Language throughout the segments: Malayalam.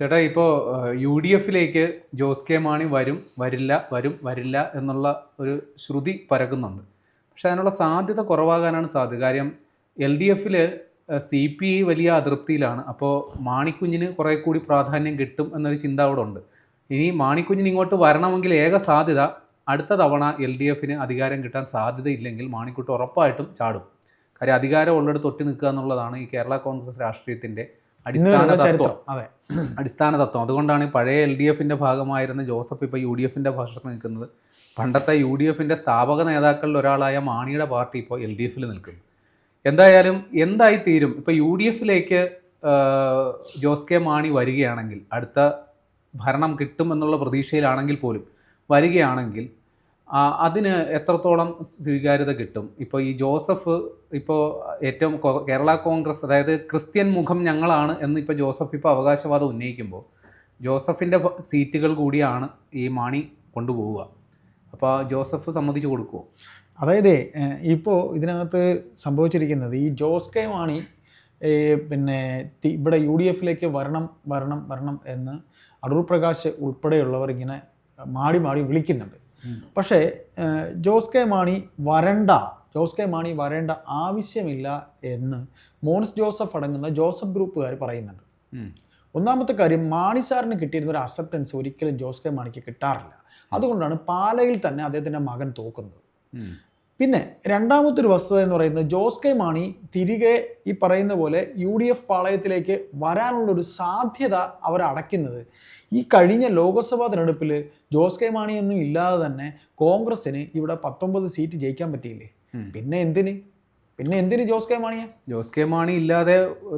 ചേട്ടാ ഇപ്പോൾ യു ഡി എഫിലേക്ക് ജോസ് കെ മാണി വരും വരില്ല വരും വരില്ല എന്നുള്ള ഒരു ശ്രുതി പരക്കുന്നുണ്ട്. പക്ഷെ അതിനുള്ള സാധ്യത കുറവാകാനാണ് സാധ്യത. കാര്യം എൽ ഡി എഫിൽ സി പി ഐ വലിയ അതൃപ്തിയിലാണ്. അപ്പോൾ മാണിക്കുഞ്ഞിന് കുറേ കൂടി പ്രാധാന്യം കിട്ടും എന്നൊരു ചിന്ത അവിടെ ഉണ്ട്. ഇനി മാണിക്കുഞ്ഞിന് ഇങ്ങോട്ട് വരണമെങ്കിൽ ഏക സാധ്യത അടുത്ത തവണ എൽ ഡി എഫിന് അധികാരം കിട്ടാൻ സാധ്യതയില്ലെങ്കിൽ മാണിക്കുട്ടി ഉറപ്പായിട്ടും ചാടും. കാര്യം അധികാരം ഉള്ളിടത്ത് ഒട്ടി നിൽക്കുക എന്നുള്ളതാണ് ഈ കേരള കോൺഗ്രസ് രാഷ്ട്രീയത്തിന്റെ അടിസ്ഥാന ചരിത്രം. അതെ. അടിസ്ഥാന തത്വം. അതുകൊണ്ടാണ് പഴയ എൽ ഡി എഫിന്റെ ഭാഗമായിരുന്ന ജോസഫ് ഇപ്പോൾ യു ഡി എഫിന്റെ ഭാഷത്ത് നിൽക്കുന്നത്. പണ്ടത്തെ യു ഡി എഫിന്റെ സ്ഥാപക നേതാക്കളിൽ ഒരാളായ മാണിയുടെ പാർട്ടി ഇപ്പോൾ എൽ ഡി എഫിൽ നിൽക്കുന്നു. എന്തായാലും എന്തായി തീരും? ഇപ്പോൾ യു ഡി എഫിലേക്ക് ജോസ് കെ മാണി വരികയാണെങ്കിൽ അടുത്ത ഭരണം കിട്ടുമെന്നുള്ള പ്രതീക്ഷയിലാണെങ്കിൽ പോലും വരികയാണെങ്കിൽ അതിന് എത്രത്തോളം സ്വീകാര്യത കിട്ടും? ഇപ്പോൾ ഈ ജോസഫ് ഇപ്പോൾ ഏറ്റവും കേരള കോൺഗ്രസ് അതായത് ക്രിസ്ത്യൻ മുഖം ഞങ്ങളാണ് എന്ന് ഇപ്പോൾ ജോസഫ് ഇപ്പോൾ അവകാശവാദം ഉന്നയിക്കുമ്പോൾ ജോസഫിന്റെ സീറ്റുകൾ കൂടിയാണ് ഈ മാണി കൊണ്ടുപോവുക. അപ്പോൾ ജോസഫ് സമ്മതിച്ചു കൊടുക്കുമോ അതായത് ഇപ്പോൾ ഇതിനകത്ത് സംഭവിച്ചിരിക്കുന്നത് ഈ ജോസ് കെ മാണി പിന്നെ ഇവിടെ യു ഡി എഫിലേക്ക് വരണം വരണം വരണം എന്ന് അടൂർ പ്രകാശ് ഉൾപ്പെടെയുള്ളവർ ഇങ്ങനെ മാടി മാടി വിളിക്കുന്നുണ്ട്. പക്ഷേ ജോസ് കെ മാണി വരണ്ട ജോസ് കെ മാണി വരേണ്ട ആവശ്യമില്ല എന്ന് മോൻസ് ജോസഫ് അടങ്ങുന്ന ജോസഫ് ഗ്രൂപ്പുകാർ പറയുന്നുണ്ട്. ഒന്നാമത്തെ കാര്യം മാണി സാറിന് കിട്ടിയിരുന്ന ഒരു അക്സെപ്റ്റൻസ് ഒരിക്കലും ജോസ് കെ മാണിക്ക് കിട്ടാറില്ല. അതുകൊണ്ടാണ് പാലയിൽ തന്നെ അദ്ദേഹത്തിന്റെ മകൻ തോക്കുന്നത്. പിന്നെ രണ്ടാമത്തെ ഒരു വസ്തുത എന്ന് പറയുന്നത് ജോസ് കെ മാണി തിരികെ ഈ പറയുന്ന പോലെ യു ഡി എഫ് പാളയത്തിലേക്ക് വരാനുള്ളൊരു സാധ്യത അവർ അടയ്ക്കുന്നത്. ഈ കഴിഞ്ഞ ലോക്സഭാ തിരഞ്ഞെടുപ്പിൽ ജോസ് കെ മാണിയൊന്നും ഇല്ലാതെ തന്നെ കോൺഗ്രസ്സിന് ഇവിടെ പത്തൊമ്പത് സീറ്റ് ജയിക്കാൻ പറ്റിയില്ലേ? പിന്നെ എന്തിന്? പിന്നെ എന്തിന് ജോസ് കെ മാണിയെ? ജോസ് കെ മാണി ഇല്ലാതെ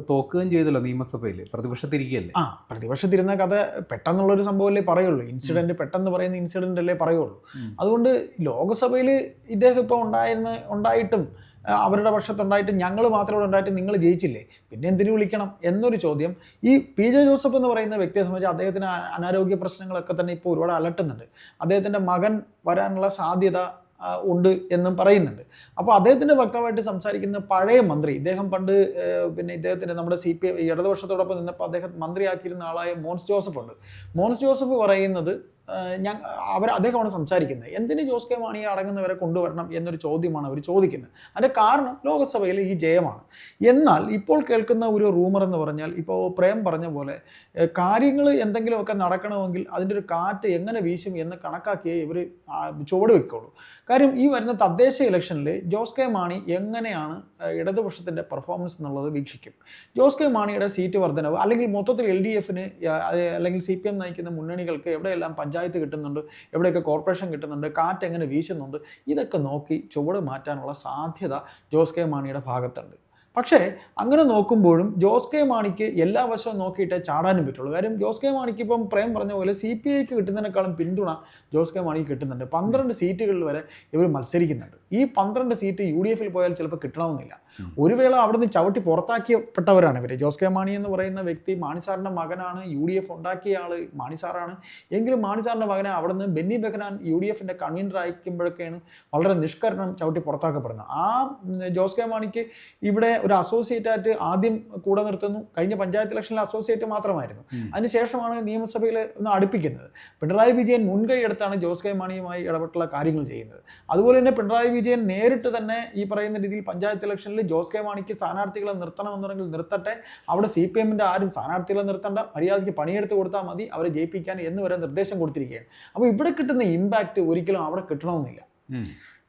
തോക്കുകയും ചെയ്തല്ലോ നിയമസഭയിൽ പ്രതിപക്ഷത്തിരിക്കുകയല്ലേ ആ പ്രതിപക്ഷത്തിരുന്ന കഥ പെട്ടെന്നുള്ളൊരു സംഭവമല്ലേ പറയുള്ളൂ. ഇൻസിഡന്റ് പെട്ടെന്ന് പറയുന്ന ഇൻസിഡന്റ് അല്ലേ പറയുള്ളൂ. അതുകൊണ്ട് ലോകസഭയിൽ ഇദ്ദേഹം ഇപ്പോൾ ഉണ്ടായിരുന്ന ഉണ്ടായിട്ടും അവരുടെ പക്ഷത്തുണ്ടായിട്ട് ഞങ്ങൾ മാത്രം ഇവിടെ ഉണ്ടായിട്ട് നിങ്ങൾ ജയിച്ചില്ലേ? പിന്നെ എന്തിനു വിളിക്കണം എന്നൊരു ചോദ്യം. ഈ പി ജെ ജോസഫ് എന്ന് പറയുന്ന വ്യക്തിയെ സംബന്ധിച്ച് അദ്ദേഹത്തിന് അനാരോഗ്യ പ്രശ്നങ്ങളൊക്കെ തന്നെ ഇപ്പോൾ ഒരുപാട് അലട്ടുന്നുണ്ട്. അദ്ദേഹത്തിന്റെ മകൻ വരാനുള്ള സാധ്യത ഉണ്ട് എന്നും പറയുന്നുണ്ട്. അപ്പോൾ അദ്ദേഹത്തിന്റെ വക്താവായിട്ട് സംസാരിക്കുന്ന പഴയ മന്ത്രി ഇദ്ദേഹം പണ്ട് പിന്നെ ഇദ്ദേഹത്തിന്റെ നമ്മുടെ സി പി ഇടതുപക്ഷത്തോടൊപ്പം നിന്നപ്പോൾ അദ്ദേഹം മന്ത്രിയാക്കിയിരുന്ന ആളായ മോൻസ് ജോസഫ് ഉണ്ട് മോൻസ് ജോസഫ് പറയുന്നത് ഞാൻ അവർ അദ്ദേഹമാണ് സംസാരിക്കുന്നത്. എന്തിന് ജോസ് കെ മാണിയെ അടങ്ങുന്നവരെ കൊണ്ടുവരണം എന്നൊരു ചോദ്യമാണ് അവർ ചോദിക്കുന്നത്. അതിന്റെ കാരണം ലോകസഭയിലെ ഈ ജയമാണ്. എന്നാൽ ഇപ്പോൾ കേൾക്കുന്ന ഒരു റൂമർ എന്ന് പറഞ്ഞാൽ ഇപ്പോൾ പ്രേം പറഞ്ഞ പോലെ കാര്യങ്ങൾ എന്തെങ്കിലുമൊക്കെ നടക്കണമെങ്കിൽ അതിന്റെ ഒരു കാറ്റ് എങ്ങനെ വീശും എന്ന് കണക്കാക്കിയേ ഇവർ ചുവട് വെക്കുള്ളൂ. കാര്യം ഈ വരുന്ന തദ്ദേശ ഇലക്ഷനിൽ ജോസ് കെ മാണി എങ്ങനെയാണ് ഇടതുപക്ഷത്തിന്റെ പെർഫോമൻസ് എന്നുള്ളത് വീക്ഷിക്കും. ജോസ് കെ മാണിയുടെ സീറ്റ് വർധനവ് അല്ലെങ്കിൽ മൊത്തത്തിൽ എൽ ഡി എഫിന് അല്ലെങ്കിൽ സി പി എം നയിക്കുന്ന മുന്നണികൾക്ക് എവിടെയെല്ലാം പഞ്ചായത്ത് കിട്ടുന്നുണ്ട് എവിടെയൊക്കെ കോർപ്പറേഷൻ കിട്ടുന്നുണ്ട് കാറ്റ് എങ്ങനെ വീശുന്നുണ്ട് ഇതൊക്കെ നോക്കി ചുവട് മാറ്റാനുള്ള സാധ്യത ജോസ് കെ മാണിയുടെ ഭാഗത്തുണ്ട്. പക്ഷേ അങ്ങനെ നോക്കുമ്പോഴും ജോസ് കെ മാണിക്ക് എല്ലാ വശവും നോക്കിയിട്ടേ ചാടാനും പറ്റുള്ളൂ. കാര്യം ജോസ് കെ മാണിക്ക് ഇപ്പം പ്രേം പറഞ്ഞ പോലെ സി പി ഐക്ക് കിട്ടുന്നതിനേക്കാളും പിന്തുണ ജോസ് കെ മാണിക്ക് കിട്ടുന്നുണ്ട്. പന്ത്രണ്ട് സീറ്റുകളിൽ വരെ ഇവർ മത്സരിക്കുന്നുണ്ട്. ഈ പന്ത്രണ്ട് സീറ്റ് യു ഡി എഫിൽ പോയാൽ ചിലപ്പോൾ കിട്ടണമെന്നില്ല. ഒരു വേള അവിടുന്ന് ചവിട്ടി പുറത്താക്കിയപ്പെട്ടവരാണ് ഇവർ ജോസ് കെ മാണി എന്ന് പറയുന്ന വ്യക്തി മാണി സാറിന്റെ മകനാണ് യു ഡി എഫ് ഉണ്ടാക്കിയ ആൾ മാണിസാറാണ് എങ്കിലും മാണി സാറിന്റെ മകനെ അവിടുന്ന് ബെന്നി ബെഹനാൻ യു ഡി എഫിന്റെ കൺവീനർ അയക്കുമ്പോഴൊക്കെയാണ് വളരെ നിഷ്കരണം ചവിട്ടി പുറത്താക്കപ്പെടുന്നത്. ആ ജോസ് കെ മാണിക്ക് ഇവിടെ ഒരു അസോസിയേറ്റ് ആയിട്ട് ആദ്യം കൂടെ നിർത്തുന്നു. കഴിഞ്ഞ പഞ്ചായത്ത് ഇലക്ഷനിൽ അസോസിയേറ്റ് മാത്രമായിരുന്നു. അതിനുശേഷമാണ് നിയമസഭയിൽ ഒന്ന് അടുപ്പിക്കുന്നത്. പിണറായി വിജയൻ മുൻകൈ എടുത്താണ് ജോസ് കെ മാണിയുമായി ഇടപെട്ടുള്ള കാര്യങ്ങൾ ചെയ്യുന്നത്. അതുപോലെ തന്നെ പിണറായി വിജയൻ നേരിട്ട് തന്നെ ഈ പറയുന്ന രീതിയിൽ പഞ്ചായത്ത് ഇലക്ഷനിൽ ജോസ് കെ മാണിക്ക് സ്ഥാനാർത്ഥികളെ നിർത്തണമെന്നുണ്ടെങ്കിൽ നിർത്തട്ടെ. അവിടെ സി പി എമ്മിന്റെ ആരും സ്ഥാനാർത്ഥികളെ നിർത്തണ്ട. മര്യാദയ്ക്ക് പണിയെടുത്ത് കൊടുത്താൽ മതി. അവരെ ജയിപ്പിക്കാൻ എന്ന് വരെ നിർദ്ദേശം കൊടുത്തിരിക്കുകയാണ്. അപ്പോൾ ഇവിടെ കിട്ടുന്ന ഇമ്പാക്റ്റ് ഒരിക്കലും അവിടെ കിട്ടണമെന്നില്ല.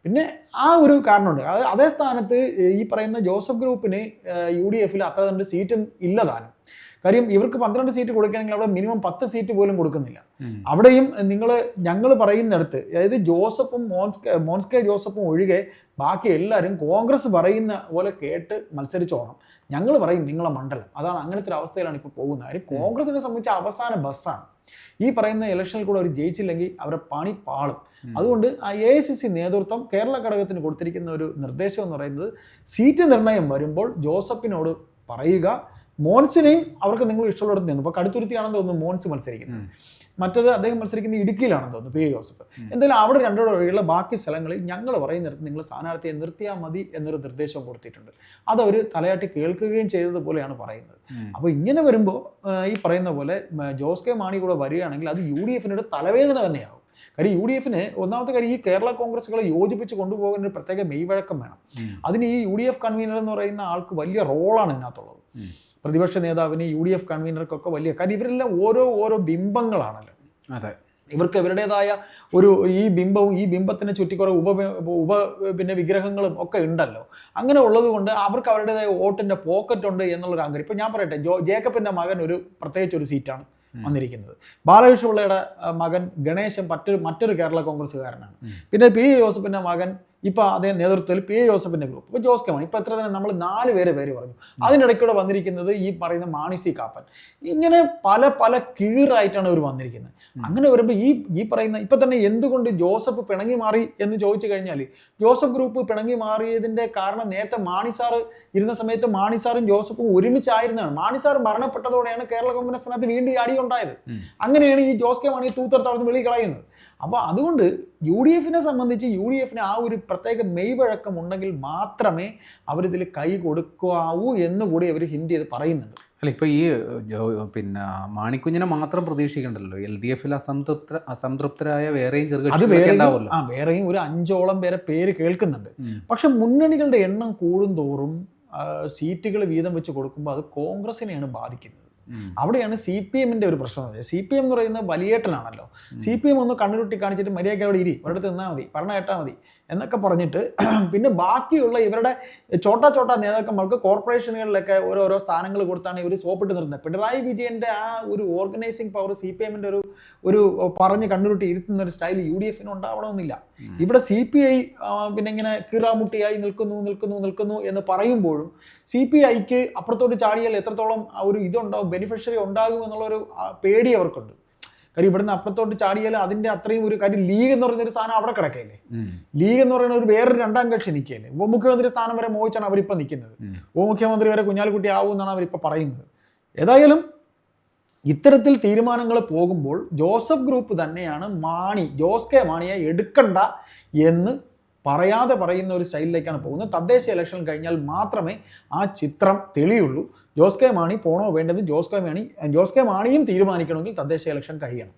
പിന്നെ ആ ഒരു കാരണമുണ്ട്. അത് അതേ സ്ഥാനത്ത് ഈ പറയുന്ന ജോസഫ് ഗ്രൂപ്പിന് യു ഡി എഫിൽ അത്ര രണ്ട് സീറ്റും ഇല്ലതാനും കാര്യം ഇവർക്ക് പന്ത്രണ്ട് സീറ്റ് കൊടുക്കുകയാണെങ്കിൽ അവിടെ മിനിമം പത്ത് സീറ്റ് പോലും കൊടുക്കുന്നില്ല. അവിടെയും നിങ്ങൾ ഞങ്ങൾ പറയുന്നിടത്ത് അതായത് ജോസഫും മോൻസ് മോൻസ്കെ ജോസഫും ഒഴികെ ബാക്കി എല്ലാവരും കോൺഗ്രസ് പറയുന്ന പോലെ കേട്ട് മത്സരിച്ചോണം. ഞങ്ങൾ പറയും നിങ്ങളെ മണ്ഡലം. അതാണ് അങ്ങനത്തെ ഒരു അവസ്ഥയിലാണ് ഇപ്പോൾ പോകുന്നത്. കാര്യം കോൺഗ്രസിനെ സംബന്ധിച്ച അവസാന ബസ്സാണ് ഈ പറയുന്ന ഇലക്ഷനിൽ കൂടെ അവർ ജയിച്ചില്ലെങ്കിൽ അവരെ പണി പാളും. അതുകൊണ്ട് ആ എ ഐ സി സി നേതൃത്വം കേരള ഘടകത്തിന് കൊടുത്തിരിക്കുന്ന ഒരു നിർദ്ദേശം എന്ന് പറയുന്നത് സീറ്റ് നിർണയം വരുമ്പോൾ ജോസഫിനോട് പറയുക മോൻസിനെയും അവർക്ക് നിങ്ങൾ ഇഷ്ടമുള്ളിടത്ത് നിന്നു. ഇപ്പോൾ കടുത്തുരുത്തിയാണെന്ന് തോന്നുന്നു മോൻസ് മത്സരിക്കുന്നത് മറ്റത് അദ്ദേഹം മത്സരിക്കുന്ന ഇടുക്കിയിലാണെന്ന് തോന്നുന്നു പി എ ജോസഫ്. എന്തായാലും അവിടെ രണ്ടോടെ ഒഴികെയുള്ള ബാക്കി സ്ഥലങ്ങളിൽ ഞങ്ങൾ പറയുന്നിടത്ത് നിങ്ങൾ സ്ഥാനാർത്ഥിയെ നിർത്തിയാൽ മതി എന്നൊരു നിർദ്ദേശം കൊടുത്തിട്ടുണ്ട്. അത് അവർ തലയാട്ടി കേൾക്കുകയും ചെയ്തതുപോലെയാണ് പറയുന്നത്. അപ്പോൾ ഇങ്ങനെ വരുമ്പോൾ ഈ പറയുന്ന പോലെ ജോസ് കെ മാണി കൂടെ വരികയാണെങ്കിൽ അത് യു ഡി എഫിനൊരു തലവേദന തന്നെയാവും. കാര്യം യു ഡി എഫിന് ഒന്നാമത്തെ കാര്യം ഈ കേരള കോൺഗ്രസുകളെ യോജിപ്പിച്ച് കൊണ്ടുപോകുന്ന ഒരു പ്രത്യേക മെയ്വഴക്കം വേണം. അതിന് ഈ യു ഡി എഫ് കൺവീനർ എന്ന് പറയുന്ന ആൾക്ക് വലിയ റോളാണ് ഇതിനകത്തുള്ളത്. പ്രതിപക്ഷ നേതാവിന് യു ഡി എഫ് കൺവീനർക്കൊക്കെ വലിയ കാര്യം ഇവരെല്ലാം ഓരോ ഓരോ ബിംബങ്ങളാണല്ലോ. അതെ. ഇവർക്ക് ഇവരുടേതായ ഒരു ഈ ബിംബവും ഈ ബിംബത്തിന് ചുറ്റി കുറേ ഉപ ഉപ പിന്നെ വിഗ്രഹങ്ങളും ഒക്കെ ഉണ്ടല്ലോ. അങ്ങനെ ഉള്ളത് കൊണ്ട് അവർക്ക് അവരുടേതായ വോട്ടിന്റെ പോക്കറ്റ് ഉണ്ട് എന്നുള്ളൊരു ആഗ്രഹം. ഇപ്പം ഞാൻ പറയട്ടെ ജോ ജേക്കബിന്റെ മകൻ ഒരു പ്രത്യേകിച്ച് ഒരു സീറ്റാണ് വന്നിരിക്കുന്നത്. ബാലകൃഷ്ണപിള്ളയുടെ മകൻ ഗണേശൻ മറ്റൊരു മറ്റൊരു കേരള കോൺഗ്രസ്സുകാരനാണ്. പിന്നെ പി ജോസഫിന്റെ മകൻ ഇപ്പോൾ അതേ നേതൃത്വത്തിൽ പി എ ജോസഫിന്റെ ഗ്രൂപ്പ് ഇപ്പോൾ ജോസ് കെ മാണി ഇപ്പോൾ എത്ര തന്നെ നമ്മൾ നാല് പേര് പേര് പറഞ്ഞു. അതിനിടയ്ക്കൂടെ വന്നിരിക്കുന്നത് ഈ പറയുന്ന മാണി സി കാപ്പൻ. ഇങ്ങനെ പല പല കീറായിട്ടാണ് ഇവർ വന്നിരിക്കുന്നത്. അങ്ങനെ വരുമ്പോൾ ഈ ഈ പറയുന്ന ഇപ്പം തന്നെ എന്തുകൊണ്ട് ജോസഫ് പിണങ്ങി മാറി എന്ന് ചോദിച്ചു കഴിഞ്ഞാൽ ജോസഫ് ഗ്രൂപ്പ് പിണങ്ങി മാറിയതിന്റെ കാരണം നേരത്തെ മാണി സാറ് ഇരുന്ന സമയത്ത് മാണി സാറും ജോസഫും ഒരുമിച്ചായിരുന്നതാണ് മാണി സാർ മരണപ്പെട്ടതോടെയാണ് കേരള കോൺഗ്രസിനകത്ത് വീണ്ടും ഈ അടി ഉണ്ടായത്. അങ്ങനെയാണ് ഈ ജോസ് കെ മാണി തൂത്തെടുത്ത് അവിടെ വെളി കളയുന്നത്. അപ്പോൾ അതുകൊണ്ട് യു ഡി എഫിനെ സംബന്ധിച്ച് യു ഡി എഫിന് ആ ഒരു പ്രത്യേക മെയ്വഴക്കം ഉണ്ടെങ്കിൽ മാത്രമേ അവരിതിൽ കൈ കൊടുക്കാവൂ എന്നുകൂടി അവർ ഹിൻഡ് ചെയ്ത് പറയുന്നുണ്ട്. അല്ല ഇപ്പോൾ ഈ പിന്നെ മാണിക്കുഞ്ഞിനെ മാത്രം പ്രതീക്ഷിക്കണ്ടല്ലോ. എൽ ഡി എഫിൽ അസംതൃപ്ത അസംതൃപ്തരായ വേറെയും വേറെ ആ വേറെയും ഒരു അഞ്ചോളം പേരെ പേര് കേൾക്കുന്നുണ്ട്. പക്ഷെ മുന്നണികളുടെ എണ്ണം കൂടുന്തോറും സീറ്റുകൾ വീതം വെച്ച് കൊടുക്കുമ്പോൾ അത് കോൺഗ്രസിനെയാണ് ബാധിക്കുന്നത്. അവിടെയാണ് സി പി എമ്മിന്റെ ഒരു പ്രശ്നം. സി പി എം എന്ന് പറയുന്നത് വലിയേട്ടനാണല്ലോ. സി പി എം ഒന്ന് കണ്ണുരുട്ടി കാണിച്ചിട്ട് മര്യാദയ്ക്ക് അവിടെ ഇരി. ഒരിടത്ത് നിന്നാൽ മതി. പറഞ്ഞ കേട്ടാൽ മതി. എന്നൊക്കെ പറഞ്ഞിട്ട് പിന്നെ ബാക്കിയുള്ള ഇവരുടെ ചോട്ടാ ചോട്ടാ നേതാക്കന്മാർക്ക് കോർപ്പറേഷനുകളിലൊക്കെ ഓരോരോ സ്ഥാനങ്ങൾ കൊടുത്താണ് ഇവർ സോപ്പിട്ട് നിർത്തുന്നത് പിണറായി വിജയന്റെ ആ ഒരു ഓർഗനൈസിംഗ് പവർ സി പി എമ്മിന്റെ ഒരു ഒരു പറഞ്ഞ് കണ്ണുരുട്ടി ഇരുത്തുന്ന ഒരു സ്റ്റൈൽ യു ഡി എഫിന് ഉണ്ടാവണമെന്നില്ല. ഇവിടെ സി പി ഐ പിന്നെ ഇങ്ങനെ കീറാമുട്ടിയായി നിൽക്കുന്നു നിൽക്കുന്നു നിൽക്കുന്നു എന്ന് പറയുമ്പോഴും സി പി ഐക്ക് അപ്പുറത്തോട്ട് ചാടിയാൽ എത്രത്തോളം ആ ഒരു ഇതുണ്ടാവും ബെനിഫിഷ്യറി ഉണ്ടാകും എന്നുള്ളൊരു പേടി അവർക്കുണ്ട്. കാര്യം ഇവിടുന്ന് അപ്പുറത്തോട്ട് ചാടിയാൽ അതിന്റെ അത്രയും ഒരു കാര്യം ലീഗ് എന്ന് പറയുന്ന ഒരു സാധനം അവിടെ കിടക്കയില്ലേ? ലീഗ് എന്ന് പറയുന്ന ഒരു വേറൊരു രണ്ടാം കക്ഷി നിൽക്കുകയല്ലേ? ഉപമുഖ്യമന്ത്രി സ്ഥാനം വരെ മോഹിച്ചാണ് അവരിപ്പോൾ നിൽക്കുന്നത്. ഉപമുഖ്യമന്ത്രി വരെ കുഞ്ഞാലിക്കുട്ടി ആവും എന്നാണ് അവരിപ്പോൾ പറയുന്നത്. ഏതായാലും ഇത്തരത്തിൽ തീരുമാനങ്ങൾ പോകുമ്പോൾ ജോസഫ് ഗ്രൂപ്പ് തന്നെയാണ് മാണി ജോസ് കെ മാണിയെ എടുക്കണ്ട എന്ന് പറയാതെ പറയുന്ന ഒരു സ്റ്റൈലിലേക്കാണ് പോകുന്നത്. തദ്ദേശ ഇലക്ഷൻ കഴിഞ്ഞാൽ മാത്രമേ ആ ചിത്രം തെളിയുള്ളൂ. ജോസ് കെ മാണി പോണോ വേണ്ടത് ജോസ് കെ മാണി ജോസ് കെ മാണിയും തീരുമാനിക്കണമെങ്കിൽ തദ്ദേശ ഇലക്ഷൻ കഴിയണം.